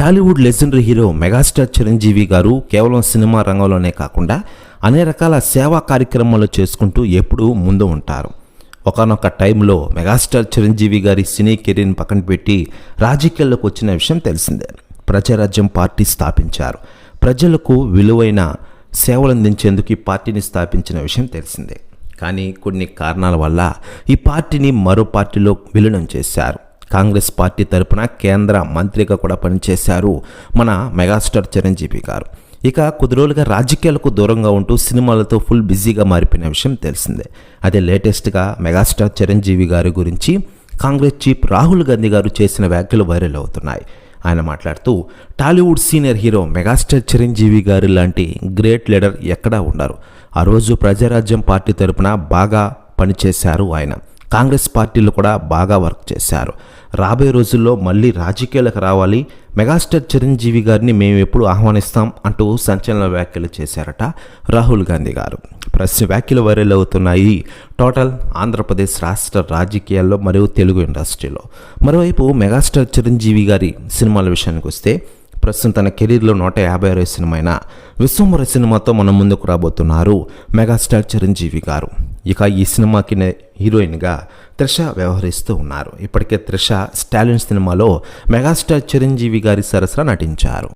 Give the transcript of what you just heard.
Tollywood legendary hero megastar Chiranjeevi garu కేవలం cinema రంగంలోనే కాకుండా అనే రకాల సేవా కార్యక్రమాలు చేసుకుంటూ ఎప్పుడూ ముందు ఉంటారు. ఒకనొక టైంలో మెగాస్టార్ చిరంజీవి గారి సినీ కెరీర్ని పక్కన పెట్టి రాజకీయాల్లోకి వచ్చిన విషయం తెలిసిందే. ప్రజారాజ్యం పార్టీ స్థాపించారు. ప్రజలకు విలువైన సేవలు అందించేందుకు ఈ పార్టీని స్థాపించిన విషయం తెలిసిందే. కానీ కొన్ని కారణాల వల్ల ఈ పార్టీని మరో పార్టీలో విలీనం చేశారు. కాంగ్రెస్ పార్టీ తరపున కేంద్ర మంత్రిగా కూడా పనిచేశారు మన మెగాస్టార్ చిరంజీవి గారు. ఇక కొద్ది రోజులుగా రాజకీయాలకు దూరంగా ఉంటూ సినిమాలతో ఫుల్ బిజీగా మారిపోయిన విషయం తెలిసిందే. అదే లేటెస్ట్గా మెగాస్టార్ చిరంజీవి గారి గురించి కాంగ్రెస్ చీఫ్ రాహుల్ గాంధీ గారు చేసిన వ్యాఖ్యలు వైరల్ అవుతున్నాయి. ఆయన మాట్లాడుతూ Tollywood senior hero megastar Chiranjeevi garu లాంటి గ్రేట్ లీడర్ ఎక్కడా ఉండరు. ఆ రోజు ప్రజారాజ్యం పార్టీ తరపున బాగా పనిచేశారు ఆయన. కాంగ్రెస్ పార్టీలు కూడా బాగా వర్క్ చేశారు. రాబోయే రోజుల్లో మళ్ళీ రాజకీయాలకు రావాలి. మెగాస్టార్ చిరంజీవి గారిని మేము ఎప్పుడు ఆహ్వానిస్తాం అంటూ సంచలన వ్యాఖ్యలు చేశారట రాహుల్ గాంధీ గారు. ప్రస్తుత వ్యాఖ్యలు వైరల్ అవుతున్నాయి. టోటల్ ఆంధ్రప్రదేశ్ రాష్ట్ర రాజకీయాల్లో మరియు తెలుగు ఇండస్ట్రీలో. మరోవైపు మెగాస్టార్ చిరంజీవి గారి సినిమాల విషయానికి వస్తే ప్రస్తుతం తన కెరీర్లో నూట యాభై ఆరో సినిమా అయిన సినిమాతో మన ముందుకు రాబోతున్నారు మెగాస్టార్ చిరంజీవి గారు. ఇక ఈ సినిమాకి హీరోయిన్గా త్రిష వ్యవహరిస్తూ ఉన్నారు. ఇప్పటికే త్రిష స్టాలిన్ సినిమాలో మెగాస్టార్ చిరంజీవి గారి సరసన నటించారు.